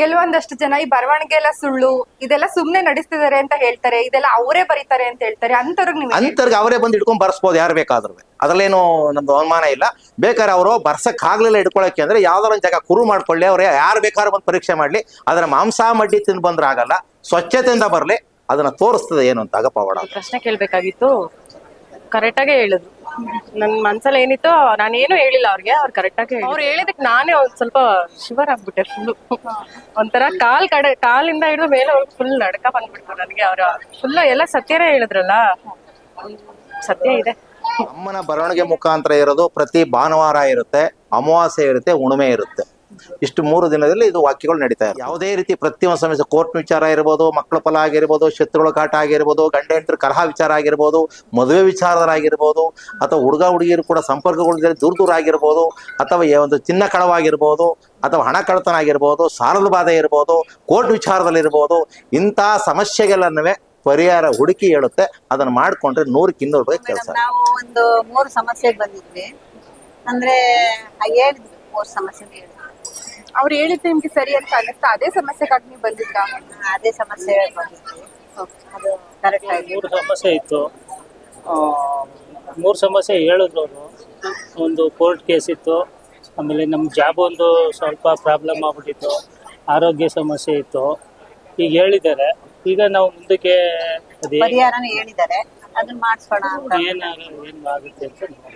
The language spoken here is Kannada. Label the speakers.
Speaker 1: ಕೆಲವೊಂದಷ್ಟು ಜನ ಈ ಬರವಣಿಗೆ ಎಲ್ಲ ಸುಳ್ಳು ಇದೆಲ್ಲ ಸುಮ್ನೆ ನಡೆಸ್ತಿದ್ದಾರೆ ಅಂತ ಹೇಳ್ತಾರೆ ಇದೆಲ್ಲ ಅವರೇ ಬರೀತಾರೆ ಅಂತ ಹೇಳ್ತಾರೆ ಅಂತವ್ರಿಗೆ ನೀವು
Speaker 2: ಅಂತರ್ಗೆ ಅವರೇ ಬಂದು ಹಿಡ್ಕೊಂಡ್ ಬರ್ಸ್ಬೋದು ಯಾರು ಬೇಕಾದ್ರೂ. ಅದ್ರಲ್ಲೇನು ನಮ್ದು ಅವಮಾನ ಇಲ್ಲ. ಬೇಕಾದ್ರೆ ಅವರು ಬರ್ಸಕ್ ಆಗ್ಲಿಲ್ಲ ಹಿಡ್ಕೊಳಕ್ಕೆ ಅಂದ್ರೆ ಯಾವ್ದಾರ ಒಂದ್ ಜಾಗ ಕುರು ಮಾಡ್ಕೊಳ್ಳಿ ಅವ್ರು ಯಾರು ಬೇಕಾದ್ರೂ ಬಂದು ಪರೀಕ್ಷೆ ಮಾಡ್ಲಿ ಅದರ ಮಾಂಸ ಮಡ್ಡಿ ತಿಂದು ಬಂದ್ರೆ ಆಗಲ್ಲ ಸ್ವಚ್ಛತೆಯಿಂದ ಬರಲಿ ಅದನ್ನ ತೋರಿಸ್ತದೆ ಏನು ಅಂತ. ಆಗಪವಾಡ
Speaker 3: ಪ್ರಶ್ನೆ ಕೇಳ್ಬೇಕಾಗಿತ್ತು. ಕರೆಕ್ಟಾಗೆ ಹೇಳಿದ್ರು. ನನ್ ಮನ್ಸಲ್ಲಿ ಏನಿತ್ತು ನಾನೇನು ಹೇಳಿಲ್ಲ ಅವ್ರಿಗೆ ಅವ್ರು ಕರೆಕ್ಟಾಗಿ ಅವ್ರು ಹೇಳಿದಕ್ಕೆ ನಾನೇ ಒಂದ್ ಸ್ವಲ್ಪ ಶಿವರ್ ಆಗ್ಬಿಟ್ಟೆ ಫುಲ್ ಒಂಥರ ಕಾಲ್ ಕಡೆ ಕಾಲಿಂದ ಹಿಡಿದು ಮೇಲೆ ಫುಲ್ ನಡ್ಕ ಬಂದ್ಬಿಡ್ತು ನನಗೆ ಅವ್ರ. ಫುಲ್ ಎಲ್ಲ ಸತ್ಯನೇ ಹೇಳಿದ್ರಲ್ಲ? ಸತ್ಯ ಇದೆ.
Speaker 2: ಅಮ್ಮನ ಬರವಣಿಗೆ ಮುಖಾಂತರ ಇರೋದು ಪ್ರತಿ ಭಾನುವಾರ ಇರುತ್ತೆ ಅಮಾವಾಸ್ಯೆ ಇರುತ್ತೆ ಹುಣ್ಮೆ ಇರುತ್ತೆ. ಇಷ್ಟು ಮೂರು ದಿನದಲ್ಲಿ ಇದು ವಾಕ್ಯಗಳು ನಡೀತಾ ಇರುತ್ತೆ. ಯಾವುದೇ ರೀತಿ ಪ್ರತಿಯೊಂದು ಸಮಸ್ಯೆ ಕೋರ್ಟ್ ವಿಚಾರ ಇರ್ಬೋದು ಮಕ್ಕಳ ಫಲ ಆಗಿರ್ಬೋದು ಶತ್ರುಗಳ ಕಾಟ ಆಗಿರ್ಬೋದು ಗಂಡ ಹೆಂಡರ ಕಲಹ ವಿಚಾರ ಆಗಿರ್ಬೋದು ಮದುವೆ ವಿಚಾರದಲ್ಲಾಗಿರ್ಬೋದು ಅಥವಾ ಹುಡುಗ ಹುಡುಗಿಯರು ಕೂಡ ಸಂಪರ್ಕಗಳು ದೂರ ದೂರ ಆಗಿರ್ಬೋದು ಅಥವಾ ಒಂದು ಚಿನ್ನ ಕಳವಾಗಿರ್ಬೋದು ಅಥವಾ ಹಣ ಕಳತನ ಆಗಿರ್ಬೋದು ಸಾಲದ ಬಾಧೆ ಇರ್ಬೋದು ಕೋರ್ಟ್ ವಿಚಾರದಲ್ಲಿರ್ಬೋದು ಇಂಥ ಸಮಸ್ಯೆಗಳನ್ನವೇ ಪರಿಹಾರ ಹುಡುಕಿ ಹೇಳುತ್ತೆ. ಅದನ್ನ ಮಾಡ್ಕೊಂಡ್ರೆ ನೂರಕ್ಕೆ ಇನ್ನೂರು ರೂಪಾಯಿ ಕೆಲಸ
Speaker 4: ನಾವು ಒಂದು ಮೂರು ಸಮಸ್ಯೆಗೆ ಬಂದಿದ್ವಿ. ಅಂದ್ರೆ ಹೇಳಿದ್ವಿ ಮೂರು ಸಮಸ್ಯೆ ಹೇಳಿದ್ವಿ
Speaker 1: ಅವ್ರು ಹೇಳಿದ್ರೆ ನಿಮ್ಗೆ ಸರಿ ಅಂತ ಅನ್ನಿಸ್ತಾ? ಅದೇ ಸಮಸ್ಯೆಗಾಗಿ ನೀವು ಬಂದಿದ್ರಾ?
Speaker 4: ಅದೇ ಸಮಸ್ಯೆ ಬಂದಿದ್ವಿ ಅದು ಕರೆಕ್ಟ್ ಆಗಿ.
Speaker 5: ಮೂರು ಸಮಸ್ಯೆ ಇತ್ತು. ಆ, ಮೂರು ಸಮಸ್ಯೆ ಹೇಳಿದ್ರು ಅವರು. ಒಂದು ಕೋರ್ಟ್ ಕೇಸ್ ಇತ್ತು. ಆಮೇಲೆ ನಮ್ಮ ಜಾಬ್ ಒಂದು ಸ್ವಲ್ಪ ಪ್ರಾಬ್ಲಮ್ ಆಗ್ಬಿಟ್ಟಿತ್ತು. ಆರೋಗ್ಯ ಸಮಸ್ಯೆ ಇತ್ತು. ಈಗ ಹೇಳಿದ್ದಾರೆ. ಈಗ ನಾವು ಮುಂದಕ್ಕೆ ಅದೇ
Speaker 4: ಪರಿಹಾರನ ಹೇಳಿದ್ದಾರೆ. ಅದನ್ನ ಮಾಡಿಸ್ಕೋಣ ಅಂತ.
Speaker 5: ಏನಾಗ ಏನು ಆಗುತ್ತೆ ಅಂತ.